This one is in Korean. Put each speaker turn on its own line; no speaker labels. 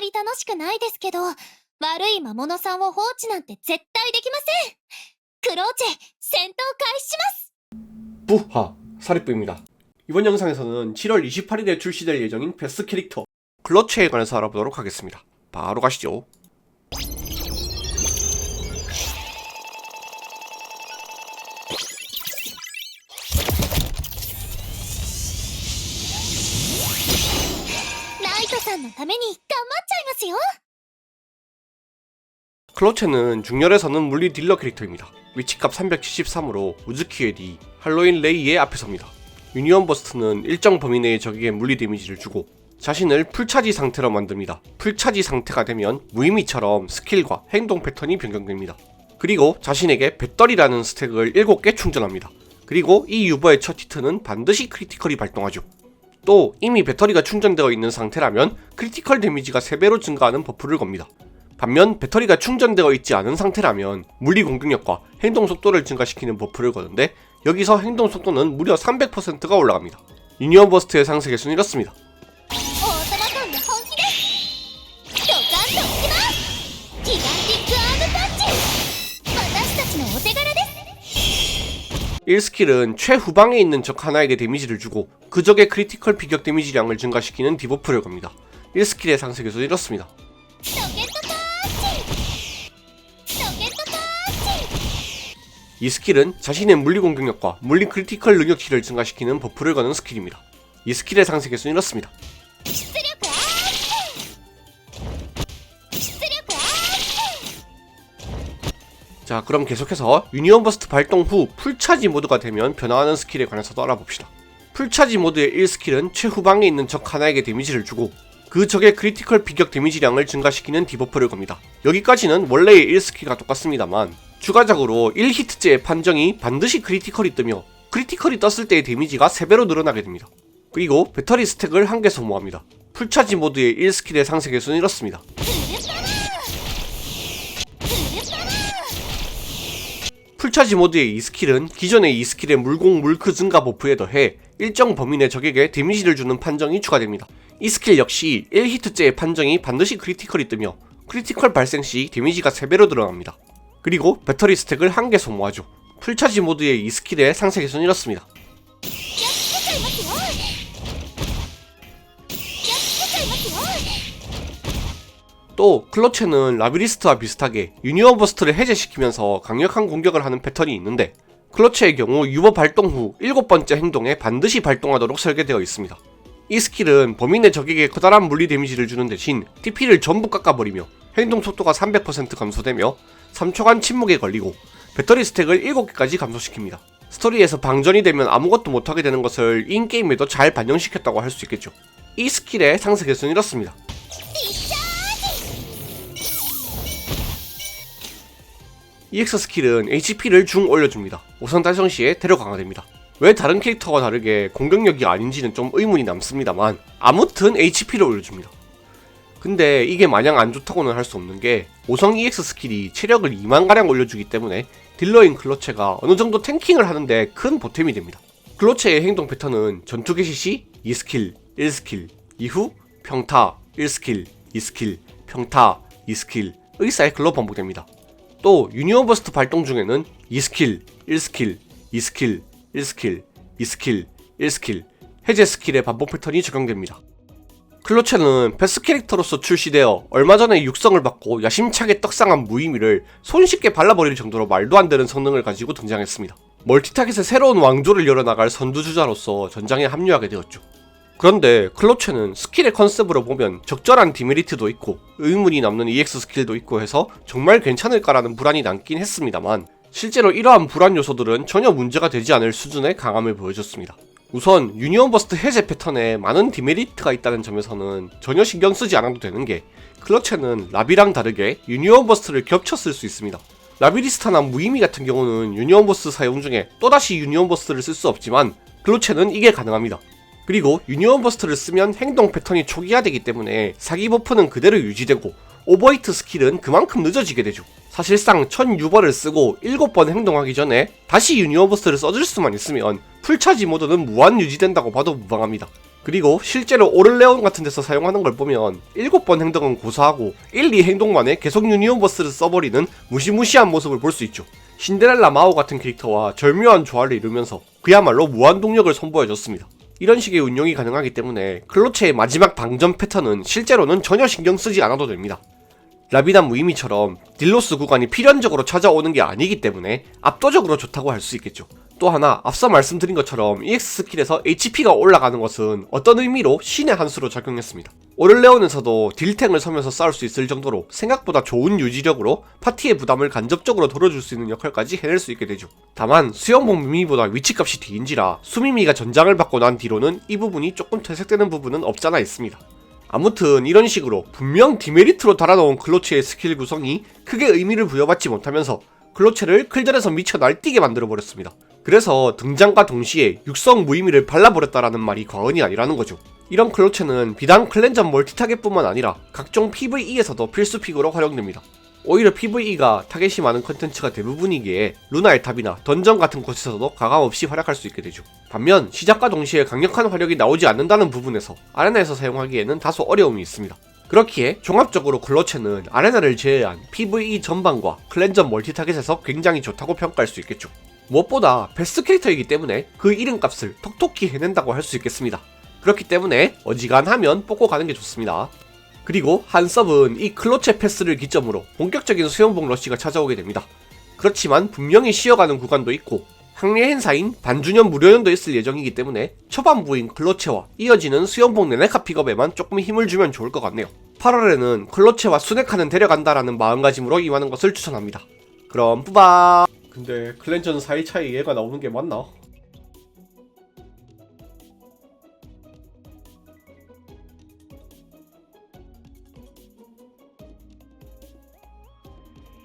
まり楽しくないですけど、悪い魔物さんを放置なんて絶対できませんクローチェ、戦闘開始します
부하 사립부입니다. 이번 영상에서는 7월 28일에 출시될 예정인 베스트 캐릭터 클러치에 관해서 알아보도록 하겠습니다. 바로 가시죠.
!ライトさんのために頑張 하세요?
클로체는 중렬에서는 물리 딜러 캐릭터입니다. 위치값 373으로 우즈키의 D, 할로윈 레이의 앞에 섭니다. 유니온 버스트는 일정 범위 내에 적에게 물리 데미지를 주고 자신을 풀차지 상태로 만듭니다. 풀차지 상태가 되면 무의미처럼 스킬과 행동 패턴이 변경됩니다. 그리고 자신에게 배터리라는 스택을 7개 충전합니다. 그리고 이 유버의 첫 히트는 반드시 크리티컬이 발동하죠. 또 이미 배터리가 충전되어 있는 상태라면 크리티컬 데미지가 3배로 증가하는 버프를 겁니다. 반면 배터리가 충전되어 있지 않은 상태라면 물리 공격력과 행동 속도를 증가시키는 버프를 거는데 여기서 행동 속도는 무려 300%가 올라갑니다. 유니언 버스트의 상세 개수는 이렇습니다. 1스킬은 최후방에 있는 적 하나에게 데미지를 주고 그 적의 크리티컬 비격 데미지량을 증가시키는 디버프를 겁니다. 1스킬의 상세에서 이렇습니다. 이 스킬은 자신의 물리 공격력과 물리 크리티컬 능력치를 증가시키는 버프를 거는 스킬입니다. 이 스킬의 상세에서 이렇습니다. 자 그럼 계속해서 유니온 버스트 발동 후 풀차지 모드가 되면 변화하는 스킬에 관해서도 알아봅시다. 풀차지 모드의 1스킬은 최후방에 있는 적 하나에게 데미지를 주고 그 적의 크리티컬 비격 데미지량을 증가시키는 디버프를 겁니다. 여기까지는 원래의 1스킬과 똑같습니다만 추가적으로 1히트째의 판정이 반드시 크리티컬이 뜨며 크리티컬이 떴을 때의 데미지가 3배로 늘어나게 됩니다. 그리고 배터리 스택을 한 개 소모합니다. 풀차지 모드의 1스킬의 상세 개수는 이렇습니다. 풀차지 모드의 이 스킬은 기존의 이 스킬의 물공 물크 증가 버프에 더해 일정 범위 내 적에게 데미지를 주는 판정이 추가됩니다. 이 스킬 역시 1히트째의 판정이 반드시 크리티컬이 뜨며 크리티컬 발생 시 데미지가 3배로 들어갑니다. 그리고 배터리 스택을 한개 소모하죠. 풀차지 모드의 이 스킬의 상세 개수는 이렇습니다. 또 클러체는 라비리스트와 비슷하게 유니온 버스트를 해제시키면서 강력한 공격을 하는 패턴이 있는데 클러체의 경우 유버 발동 후 일곱 번째 행동에 반드시 발동하도록 설계되어 있습니다. 이 스킬은 범인의 적에게 커다란 물리 데미지를 주는 대신 TP를 전부 깎아버리며 행동 속도가 300% 감소되며 3초간 침묵에 걸리고 배터리 스택을 7개까지 감소시킵니다. 스토리에서 방전이 되면 아무것도 못하게 되는 것을 인게임에도 잘 반영시켰다고 할 수 있겠죠. 이 스킬의 상세 개수는 이렇습니다. EX 스킬은 HP를 중 올려줍니다. 우선 달성 시에 대로 강화됩니다. 왜 다른 캐릭터와 다르게 공격력이 아닌지는 좀 의문이 남습니다만 아무튼 HP를 올려줍니다. 근데 이게 마냥 안 좋다고는 할 수 없는 게 5성 EX 스킬이 체력을 2만가량 올려주기 때문에 딜러인 클러체가 어느 정도 탱킹을 하는데 큰 보탬이 됩니다. 클러체의 행동 패턴은 전투 개시 시 2스킬, 1스킬, 이후 평타, 1스킬, 2스킬, 평타, 2스킬 의 사이클로 반복됩니다. 또 유니온 버스트 발동 중에는 2스킬, 1스킬, 2스킬, 1스킬, 2스킬, 1스킬 해제 스킬의 반복 패턴이 적용됩니다. 클로체는 베스 캐릭터로서 출시되어 얼마 전에 육성을 받고 야심차게 떡상한 무의미를 손쉽게 발라버릴 정도로 말도 안 되는 성능을 가지고 등장했습니다. 멀티타겟의 새로운 왕조를 열어나갈 선두주자로서 전장에 합류하게 되었죠. 그런데 클로체는 스킬의 컨셉으로 보면 적절한 디메리트도 있고 의문이 남는 EX 스킬도 있고 해서 정말 괜찮을까라는 불안이 남긴 했습니다만 실제로 이러한 불안 요소들은 전혀 문제가 되지 않을 수준의 강함을 보여줬습니다. 우선 유니온 버스트 해제 패턴에 많은 디메리트가 있다는 점에서는 전혀 신경 쓰지 않아도 되는 게 클러체는 라비랑 다르게 유니온 버스트를 겹쳐 쓸 수 있습니다. 라비리스타나 무의미 같은 경우는 유니온 버스트 사용 중에 또다시 유니온 버스트를 쓸 수 없지만 클로체는 이게 가능합니다. 그리고 유니온 버스트를 쓰면 행동 패턴이 초기화되기 때문에 사기 버프는 그대로 유지되고 오버히트 스킬은 그만큼 늦어지게 되죠. 사실상 1000유버를 쓰고 7번 행동하기 전에 다시 유니온 버스트를 써줄 수만 있으면 풀차지 모드는 무한 유지된다고 봐도 무방합니다. 그리고 실제로 오를레온 같은 데서 사용하는 걸 보면 7번 행동은 고사하고 1, 2 행동만에 계속 유니온버스를 써버리는 무시무시한 모습을 볼 수 있죠. 신데렐라 마오 같은 캐릭터와 절묘한 조화를 이루면서 그야말로 무한 동력을 선보여줬습니다. 이런 식의 운용이 가능하기 때문에 클로체의 마지막 방전 패턴은 실제로는 전혀 신경 쓰지 않아도 됩니다. 라비단 무의미처럼 딜로스 구간이 필연적으로 찾아오는 게 아니기 때문에 압도적으로 좋다고 할 수 있겠죠. 또 하나 앞서 말씀드린 것처럼 EX 스킬에서 HP가 올라가는 것은 어떤 의미로 신의 한 수로 작용했습니다. 오를레온에서도 딜탱을 서면서 싸울 수 있을 정도로 생각보다 좋은 유지력으로 파티의 부담을 간접적으로 덜어줄 수 있는 역할까지 해낼 수 있게 되죠. 다만 수영복 미미보다 위치값이 뒤인지라 수미미가 전장을 받고 난 뒤로는 이 부분이 조금 퇴색되는 부분은 없잖아 있습니다. 아무튼 이런 식으로 분명 디메리트로 달아놓은 클로체의 스킬 구성이 크게 의미를 부여받지 못하면서 클로체를 클전에서 미쳐 날뛰게 만들어버렸습니다. 그래서 등장과 동시에 육성 무의미를 발라버렸다라는 말이 과언이 아니라는 거죠. 이런 클로체는 비단 클렌전 멀티타겟뿐만 아니라 각종 PVE에서도 필수 픽으로 활용됩니다. 오히려 PVE가 타겟이 많은 컨텐츠가 대부분이기에 루나의 탑이나 던전 같은 곳에서도 가감없이 활약할 수 있게 되죠. 반면 시작과 동시에 강력한 화력이 나오지 않는다는 부분에서 아레나에서 사용하기에는 다소 어려움이 있습니다. 그렇기에 종합적으로 클로체는 아레나를 제외한 PVE 전반과 클렌전 멀티타겟에서 굉장히 좋다고 평가할 수 있겠죠. 무엇보다 베스트 캐릭터이기 때문에 그 이름값을 톡톡히 해낸다고 할 수 있겠습니다. 그렇기 때문에 어지간하면 뽑고 가는 게 좋습니다. 그리고 한 서브는 이 클로체 패스를 기점으로 본격적인 수영복 러쉬가 찾아오게 됩니다. 그렇지만 분명히 쉬어가는 구간도 있고 항례 행사인 반주년 무료연도 있을 예정이기 때문에 초반부인 클로체와 이어지는 수영복 네네카 픽업에만 조금 힘을 주면 좋을 것 같네요. 8월에는 클로체와 수네카는 데려간다라는 마음가짐으로 임하는 것을 추천합니다. 그럼 뿌바 근데 클렌전 4일 차이 얘가 나오는 게 맞나?